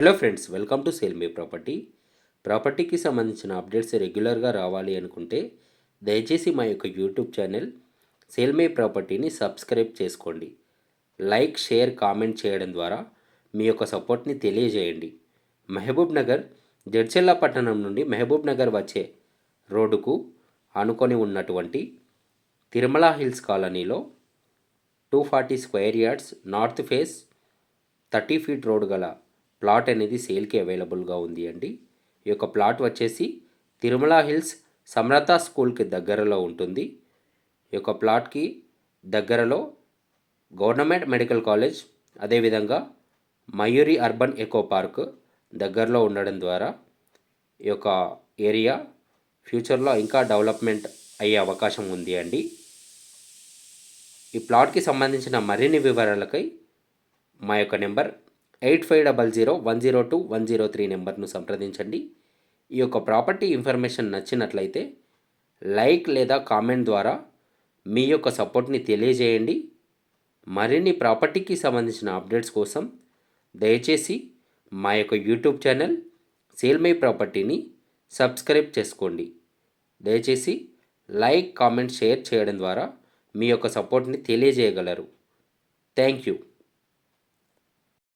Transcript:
Hello friends welcome to sale me property. ప్రాపర్టీకి సంబంధించిన updates రెగ్యులర్గా రావాలి అనుకుంటే దయచేసి మా యొక్క యూట్యూబ్ ఛానల్ సేల్ మీ ప్రాపర్టీని సబ్స్క్రైబ్ చేసుకోండి. లైక్ షేర్ కామెంట్ చేయడం ద్వారా మీ యొక్క సపోర్ట్ని తెలియజేయండి. మహబూబ్ నగర్ జడ్చెల్లా పట్టణం నుండి మహబూబ్ నగర్ వచ్చే రోడ్డుకు అనుకొని ఉన్నటువంటి తిరుమల హిల్స్ కాలనీలో two forty square yards north face thirty feet road గల ప్లాట్ అనేది సేల్కి అవైలబుల్గా ఉంది అండి. ఈ యొక్క ప్లాట్ వచ్చేసి తిరుమల హిల్స్ సమరత స్కూల్కి దగ్గరలో ఉంటుంది. ఈ యొక్క ప్లాట్కి దగ్గరలో గవర్నమెంట్ మెడికల్ కాలేజ్ అదేవిధంగా మయూరి అర్బన్ ఎకో పార్క్ దగ్గరలో ఉండడం ద్వారా ఈ యొక్క ఏరియా ఫ్యూచర్లో ఇంకా డెవలప్మెంట్ అయ్యే అవకాశం ఉంది అండి. ఈ ప్లాట్కి సంబంధించిన మరిన్ని వివరాలకై మా యొక్క number eight five double zero one zero two one zero three నెంబర్ను సంప్రదించండి. ఈ యొక్క ప్రాపర్టీ ఇన్ఫర్మేషన్ నచ్చినట్లయితే లైక్ లేదా కామెంట్ ద్వారా మీ యొక్క సపోర్ట్ని తెలియజేయండి. మరిన్ని ప్రాపర్టీకి సంబంధించిన అప్డేట్స్ కోసం దయచేసి మా యొక్క యూట్యూబ్ ఛానల్ సేల్ మై ప్రాపర్టీని సబ్స్క్రైబ్ చేసుకోండి. దయచేసి లైక్ కామెంట్ షేర్ చేయడం ద్వారా మీ యొక్క సపోర్ట్ని తెలియజేయగలరు. Thank you.